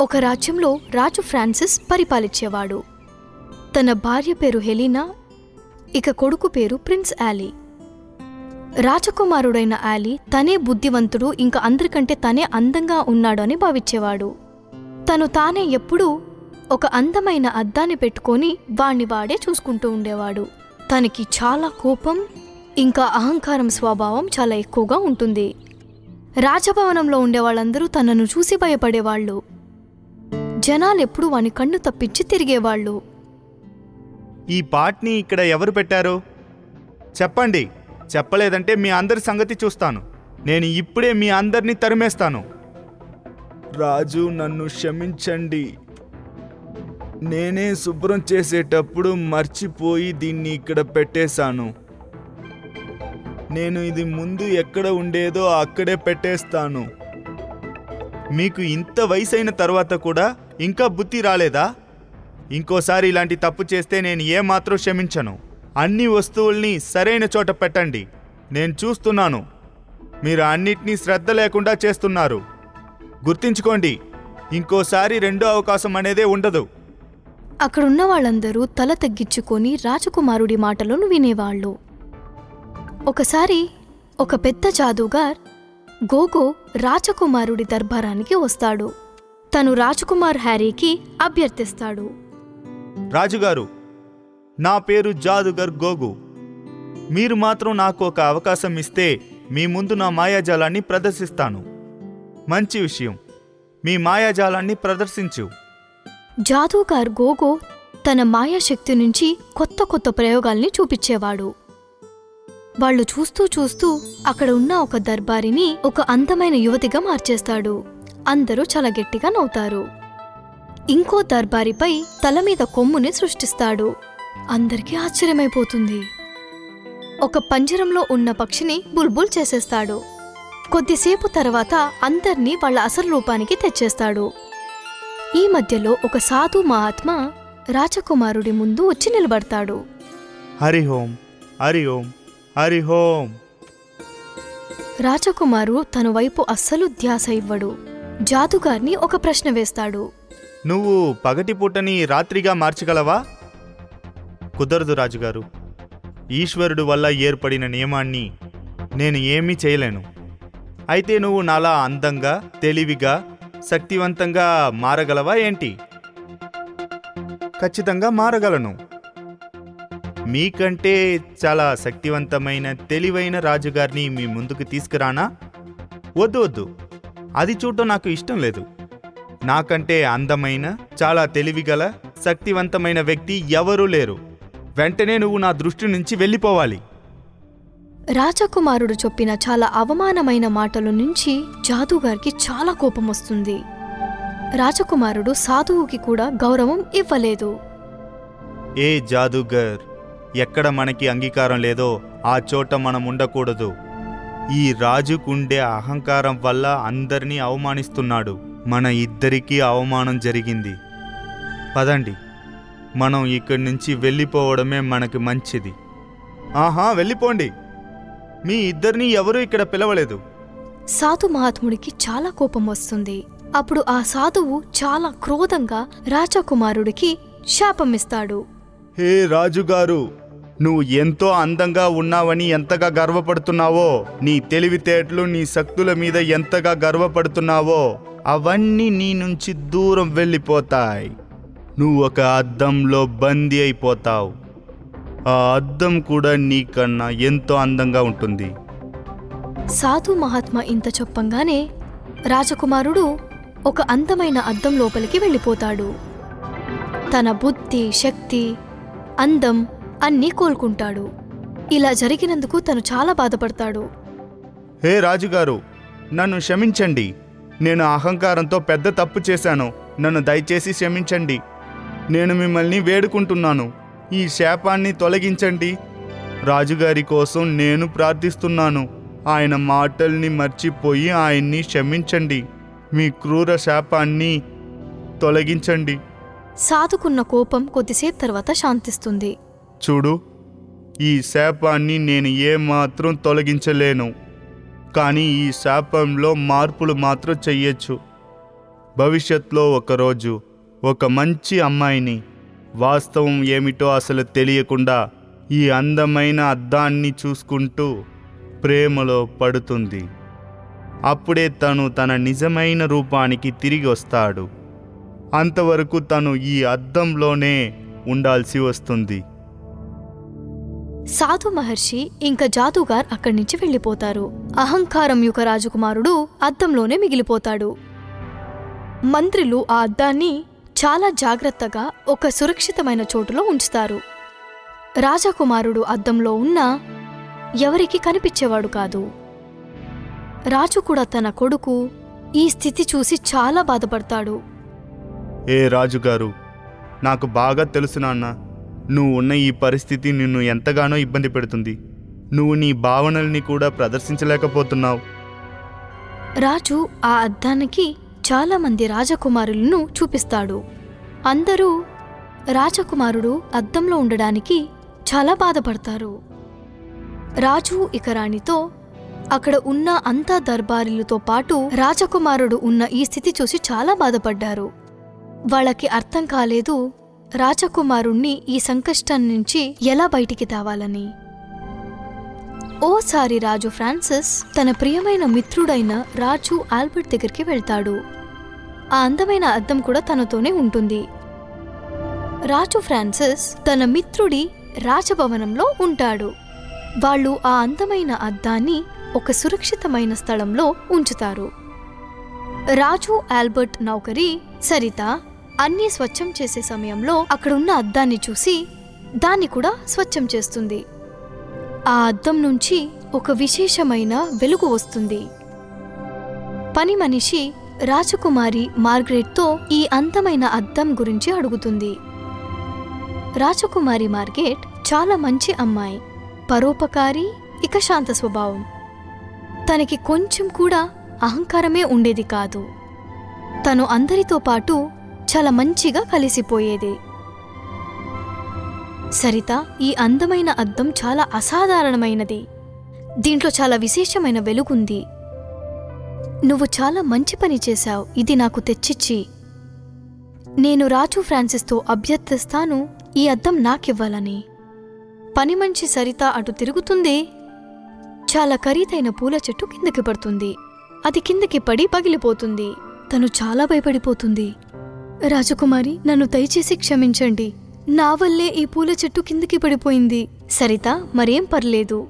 ఒక రాజ్యంలో రాజు ఫ్రాన్సిస్ పరిపాలించేవాడు. తన భార్య పేరు హెలీనా ఇక కొడుకు పేరు ప్రిన్స్ యాలీ రాజకుమారుడైన యాలీ తనే బుద్ధివంతుడు ఇంకా అందరికంటే తనే అందంగా ఉన్నాడు అని భావించేవాడు. తను తానే ఎప్పుడూ ఒక అందమైన అద్దాన్ని పెట్టుకొని వాణ్ణి వాడే చూసుకుంటూ ఉండేవాడు. తనకి చాలా కోపం ఇంకా అహంకారం స్వభావం చాలా ఎక్కువగా ఉంటుంది. రాజభవనంలో ఉండే వాళ్ళందరూ తనను చూసి భయపడేవాళ్ళు. జనాలు వాని కన్ను తప్పించి తిరిగేవాళ్ళు. ఈ పాట్ని ఇక్కడ ఎవరు పెట్టారు? చెప్పండి. చెప్పలేదంటే మీ అందరి సంగతి చూస్తాను. నేను ఇప్పుడే మీ అందరినీ తరిమేస్తాను. రాజు నన్ను క్షమించండి. నేనే శుభ్రం చేసేటప్పుడు మర్చిపోయి దీన్ని ఇక్కడ పెట్టేశాను. నేను ఇది ముందు ఎక్కడ ఉండేదో అక్కడే పెట్టేస్తాను. మీకు ఇంత వయసైన తర్వాత కూడా ఇంకా బుద్ధి రాలేదా? ఇంకోసారి ఇలాంటి తప్పు చేస్తే నేను ఏమాత్రం క్షమించను. అన్ని వస్తువుల్ని సరైన చోట పెట్టండి. నేను చూస్తున్నాను. మీరు అన్నిటినీ శ్రద్ధ లేకుండా చేస్తున్నారు. గుర్తించుకోండి ఇంకోసారి రెండో అవకాశం అనేదే ఉండదు. అక్కడున్న వాళ్ళందరూ తల తగ్గించుకొని రాజకుమారుడి మాటలను వినేవాళ్ళు. ఒకసారి ఒక పెద్ద జాదుగార్ గోగో రాజకుమారుడి దర్బారానికి వస్తాడు. తను రాజకుమార్ హ్యారీకి అభ్యర్థిస్తాడు. రాజుగారు నా పేరు జాదుగర్ గోగు. మీరు మాత్రం నాకు ఒక అవకాశం ఇస్తే మీ ముందు నా మాయాజాలాన్ని ప్రదర్శిస్తాను. మంచి విషయం. మీ మాయాజాలాన్ని ప్రదర్శించు. జాదూగార్ గోగో తన మాయాశక్తి నుంచి కొత్త కొత్త ప్రయోగాల్ని చూపించేవాడు. వాళ్ళు చూస్తూ చూస్తూ అక్కడ ఉన్న ఒక దర్బారిని ఒక అందమైన యువతిగా మార్చేస్తాడు. అందరూ చాలా గట్టిగా నవ్వుతారు. ఇంకో దర్బారిపై తల మీద కొమ్ముని సృష్టిస్తాడు. అందరికీ ఆశ్చర్యమైపోతుంది. ఒక పంజరంలో ఉన్న పక్షిని బుల్బుల్ చేసేస్తాడు. కొద్దిసేపు తర్వాత అందర్నీ వాళ్ళ అసలు రూపానికి తెచ్చేస్తాడు. ఈ మధ్యలో ఒక సాధు మహాత్మా రాజకుమారుడి ముందు వచ్చి నిలబడతాడు. హరి ఓం హరి ఓం హరి ఓం. రాజకుమారు తన వైపు అస్సలు ధ్యాస ఇవ్వడు. జాదుగార్ని ఒక ప్రశ్న వేస్తాడు. నువ్వు పగటి పూటని రాత్రిగా మార్చగలవా? కుదరదు రాజుగారు. ఈశ్వరుడు వల్ల ఏర్పడిన నియమాన్ని నేను ఏమీ చేయలేను. అయితే నువ్వు నాలా అందంగా తెలివిగా శక్తివంతంగా మారగలవా ఏంటి? ఖచ్చితంగా మారగలను. మీకంటే చాలా శక్తివంతమైన తెలివైన రాజుగారిని మీ ముందుకు తీసుకురానా? వద్దు వద్దు. అది చూడటం నాకు ఇష్టం లేదు. నాకంటే అందమైన చాలా తెలివిగల శక్తివంతమైన వ్యక్తి ఎవరూ లేరు. వెంటనే నువ్వు నా దృష్టి నుంచి వెళ్ళిపోవాలి. రాజకుమారుడు చెప్పిన చాలా అవమానమైన మాటల నుంచి జాదుగారికి చాలా కోపం వస్తుంది. రాజకుమారుడు సాధువుకి కూడా గౌరవం ఇవ్వలేదు. ఏ జాదుగర్ ఎక్కడ మనకి అంగీకారం లేదో ఆ చోట మనం ఉండకూడదు. ఈ రాజుకుండే అహంకారం వల్ల అందరినీ అవమానిస్తున్నాడు. మన ఇద్దరికీ అవమానం జరిగింది. పదండి. మనం ఇక్కడి నుంచి వెళ్ళిపోవడమే మనకి మంచిది. ఆహా వెళ్ళిపోండి. మీ ఇద్దరిని ఎవరూ ఇక్కడ పిలవలేదు. సాధు మహాత్ముడికి చాలా కోపం వస్తుంది. అప్పుడు ఆ సాధువు చాలా క్రోధంగా రాజకుమారుడికి శాపమిస్తాడు హే రాజుగారు నువ్వు ఎంతో అందంగా ఉన్నావని ఎంతగా గర్వపడుతున్నావో నీ తెలివితేటలు నీ శక్తుల మీద ఎంతగా గర్వపడుతున్నావో అవన్నీ నీ నుంచి దూరం వెళ్ళిపోతాయి. నువ్వు ఒక అద్దంలో బందీ అయిపోతావు. ఆ అద్దం కూడా నీకన్నా ఎంతో అందంగా ఉంటుంది. సాధు మహాత్మా ఇంత చెప్పంగానే రాజకుమారుడు ఒక అందమైన అద్దం లోపలికి వెళ్ళిపోతాడు. తన బుద్ధి శక్తి అందం అన్నీ కోలుకుంటాడు. ఇలా జరిగినందుకు తను చాలా బాధపడతాడు. హే రాజుగారు నన్ను క్షమించండి. నేను అహంకారంతో పెద్ద తప్పు చేశాను. నన్ను దయచేసి క్షమించండి. నేను మిమ్మల్ని వేడుకుంటున్నాను. ఈ శాపాన్ని తొలగించండి. రాజుగారి కోసం నేను ప్రార్థిస్తున్నాను. ఆయన మాటల్ని మర్చిపోయి ఆయన్ని క్షమించండి. మీ క్రూర శాపాన్ని తొలగించండి. సాధుకున్న కోపం కొద్దిసేపు తర్వాత శాంతిస్తుంది. చూడు ఈ శాపాన్ని నేను ఏమాత్రం తొలగించలేను కానీ ఈ శాపంలో మార్పులు మాత్రం చెయ్యొచ్చు. భవిష్యత్తులో ఒకరోజు ఒక మంచి అమ్మాయిని వాస్తవం ఏమిటో అసలు తెలియకుండా ఈ అందమైన అద్దాన్ని చూసుకుంటూ ప్రేమలో పడుతుంది. అప్పుడే తను తన నిజమైన రూపానికి తిరిగి వస్తాడు. అంతవరకు తను ఈ అద్దంలోనే ఉండాల్సి వస్తుంది. సాధు మహర్షి ఇంకా జాదుగార్ అక్కడి నుంచి వెళ్ళిపోతారు. అహంకారం యొక్క రాజకుమారుడు అద్దంలోనే మిగిలిపోతాడు. మంత్రులు ఆ అద్దాన్ని చాలా జాగ్రత్తగా ఒక సురక్షితమైన చోటులో ఉంచుతారు. రాజకుమారుడు అద్దంలో ఉన్నా ఎవరికి కనిపించేవాడు కాదు. రాజు కూడా తన కొడుకు ఈ స్థితి చూసి చాలా బాధపడతాడు. ఏ రాజుగారు నాకు బాగా తెలుసు నాన్న. నువ్వు ఉన్న ఈ పరిస్థితి నిన్ను ఎంతగానో ఇబ్బంది పెడుతుంది. నువ్వు నీ భావనల్ని కూడా ప్రదర్శించలేకపోతున్నావు. రాజు ఆ అద్దానికి చాలామంది రాజకుమారులను చూపిస్తాడు. అందరూ రాజకుమారుడు అద్దంలో ఉండడానికి చాలా బాధపడతారు. రాజు ఇక రాణితో అక్కడ ఉన్న అంతా దర్బారీలతో పాటు రాజకుమారుడు ఉన్న ఈ స్థితి చూసి చాలా బాధపడ్డారు. వాళ్ళకి అర్థం కాలేదు రాజకుమారుణ్ణి ఈ సంకష్టం నుంచి ఎలా బయటికి తావాలని? ఓసారి రాజు ఫ్రాన్సిస్ తన ప్రియమైన మిత్రుడైన రాజు ఆల్బర్ట్ దగ్గరికి వెళ్తాడు. ఆ అందమైన అద్దం కూడా తనతోనే ఉంటుంది. రాజు ఫ్రాన్సిస్ తన మిత్రుడి రాజభవనంలో ఉంటాడు. వాళ్ళు ఆ అందమైన అద్దాన్ని ఒక సురక్షితమైన స్థలంలో ఉంచుతారు. రాజు ఆల్బర్ట్ నౌకరి సరిత అన్నీ స్వచ్ఛం చేసే సమయంలో అక్కడున్న అద్దాన్ని చూసి దాన్ని కూడా స్వచ్ఛం చేస్తుంది. ఆ అద్దం నుంచి ఒక విశేషమైన వెలుగు వస్తుంది. పని మనిషి రాజకుమారి మార్గరెట్తో ఈ అందమైన అద్దం గురించి అడుగుతుంది. రాజకుమారి మార్గెట్ చాలా మంచి అమ్మాయి పరోపకారి ఇక శాంత స్వభావం. తనకి కొంచెం కూడా అహంకారమే ఉండేది కాదు. తను అందరితో పాటు చాలా మంచిగా కలిసిపోయేది. సరిత ఈ అందమైన అద్దం చాలా అసాధారణమైనది. దీంట్లో చాలా విశేషమైన వెలుగుంది. నువ్వు చాలా మంచి పని చేశావు. ఇది నాకు తెచ్చిచ్చి. నేను రాజు ఫ్రాన్సిస్తో అభ్యర్థిస్తాను. ఈ అద్దం నాకివ్వాలని. పని మంచి సరిత అటు తిరుగుతుంది? చాలా ఖరీదైన పూల చెట్టు కిందకి పడుతుంది. అది కిందకి పడి పగిలిపోతుంది. తను చాలా భయపడిపోతుంది. రాజకుమారి నన్ను దయచేసి క్షమించండి. నా వల్లే ఈ పూల చెట్టు కిందకి పడిపోయింది. సరిత మరేం పర్లేదు.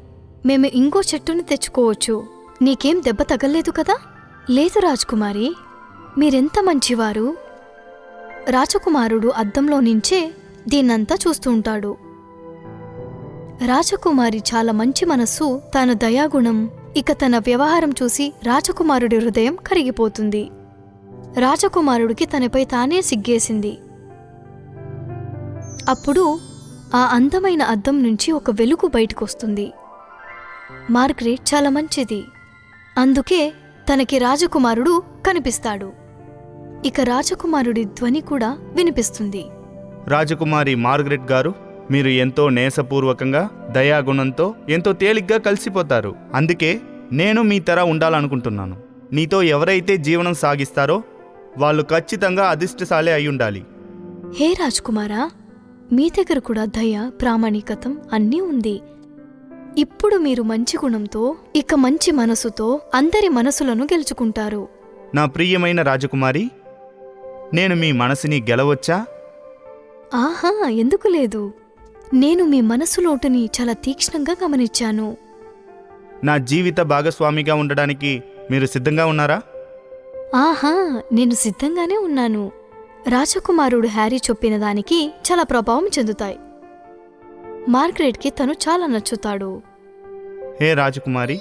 మేము ఇంకో చెట్టుని తెచ్చుకోవచ్చు. నీకేం దెబ్బ తగలేదు కదా? లేదు రాజకుమారి. మీరెంత మంచివారు? రాజకుమారుడు అద్దంలో నుంచే దీన్నంతా చూస్తూ ఉంటాడు. రాజకుమారి చాలా మంచి మనస్సు తన దయాగుణం ఇక తన వ్యవహారం చూసి రాజకుమారుడి హృదయం కరిగిపోతుంది. రాజకుమారుడికి తనపై తానే సిగ్గేసింది. అప్పుడు ఆ అందమైన అద్దం నుంచి ఒక వెలుగు బయటకొస్తుంది. మార్గరెట్ చాలా మంచిది. అందుకే తనకి రాజకుమారుడు కనిపిస్తాడు. ఇక రాజకుమారుడి ధ్వని కూడా వినిపిస్తుంది. రాజకుమారి మార్గరెట్ గారు మీరు ఎంతో నేసపూర్వకంగా దయాగుణంతో ఎంతో తేలిగ్గా కలిసిపోతారు. అందుకే నేను మీ తర ఉండాలనుకుంటున్నాను. నీతో ఎవరైతే జీవనం సాగిస్తారో వాళ్ళు ఖచ్చితంగా అధిష్ఠశాలే అయి ఉండాలి హే రాజ్కుమారా మీ దగ్గర కూడా దయ ప్రామాణికతం అన్నీ ఉంది. ఇప్పుడు మీరు మంచి గుణంతో ఇక మంచి మనసుతో అందరి మనసులను గెలుచుకుంటారు. నా ప్రియమైన రాజకుమారి నేను మీ మనసుని గెలవచ్చా? ఆహా ఎందుకు లేదు. నేను మీ మనసు లోటుని చాలా తీక్ష్ణంగా గమనించాను. నా జీవిత భాగస్వామిగా ఉండడానికి మీరు సిద్ధంగా ఉన్నారా? ఆహా నేను సిద్ధంగానే ఉన్నాను. రాజకుమారుడు హ్యారీ చెప్పిన దానికి చాలా ప్రభావం చెందుతాయి. మార్గరెట్కి తను చాలా నచ్చుతాడు. హే రాజకుమారి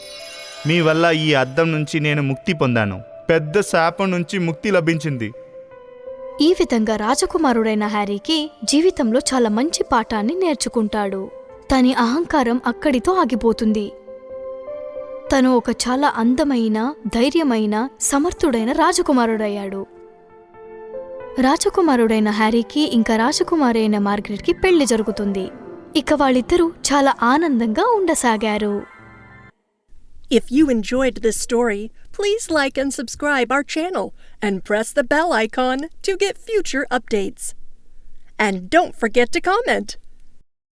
మీ వల్ల ఈ అద్దం నుంచి నేను ముక్తి పొందాను. పెద్ద శాపం నుంచి ముక్తి లభించింది. ఈ విధంగా రాజకుమారుడైన హ్యారీకి జీవితంలో చాలా మంచి పాఠాన్ని నేర్చుకుంటాడు. తని అహంకారం అక్కడితో ఆగిపోతుంది. తను ఒక చాలా అందమైన ధైర్యమైన సమర్థుడైన రాజకుమారుడయ్యాడు రాజకుమారుడైన హ్యారీకి ఇంకా రాజకుమారి అయిన మార్గరెట్కి పెళ్ళి జరుగుతుంది ఇక వాళ్ళిద్దరూ చాలా ఆనందంగా ఉండసాగారు If you enjoyed this story, please like and subscribe our channel and press the bell icon to get future updates. And don't forget to comment.